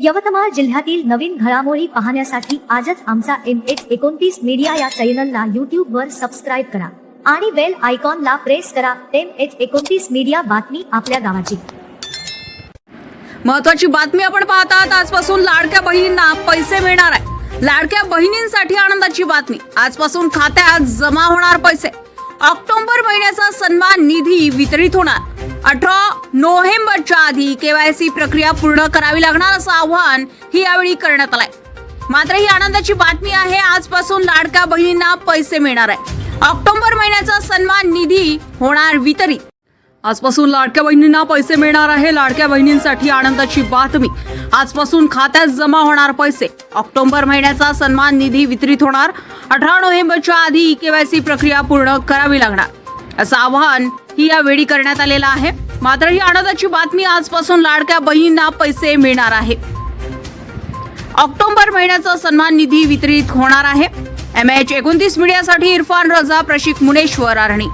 यवतमाळ जिल्ह्यातील नवीन घडामोडी पाहण्यासाठी आजच आमचा एम एच एकोणतीस मीडिया या चॅनलला यूट्यूबवर सबस्क्राईब करा आणि बेल आयकॉनला प्रेस करा एम एच एकोणतीस मीडिया बातमी आपल्या गावाची. महत्वाची बातमी आपण पाहतात आजपासून लाडक्या बहिणींना पैसे मिळणार आहे. लाडक्या बहिणींसाठी आनंदाची बातमी. आजपासून खात्यात जमा होणार पैसे. ऑक्टोबर महिन्याचा सन्मान निधी वितरित होणार. अठरा नोव्हेंबरच्या आधी केवायसी प्रक्रिया पूर्ण करावी लागणार असं आवाहन ही यावेळी करण्यात आलंय. मात्र ही आनंदाची बातमी आहे आजपासून लाडक्या बहिणींना पैसे मिळणार आहे. ऑक्टोबर महिन्याचा सन्मान निधी होणार वितरित. आजपासून लाडक्या बहिणींना पैसे मिळणार आहे लाडक्या बहिणींसाठी आनंदाची बातमी. आजपासून खात्यात जमा होणार पैसे. ऑक्टोबर महिन्याचा सन्मान निधी वितरित होणार. अठरा नोव्हेंबरच्या आधी केवायसी प्रक्रिया पूर्ण करावी लागणार. असं आवाहन ही यावेळी करण्यात आलेलं आहे. मात्र ही आनंदाची बातमी आजपासून लाडक्या बहिणींना पैसे मिळणार आहे. ऑक्टोबर महिन्याचा सन्मान निधी वितरित होणार आहे. एम एच एकोणतीस मीडियासाठी इरफान रजा प्रशिक मुनेश्वर आरणी.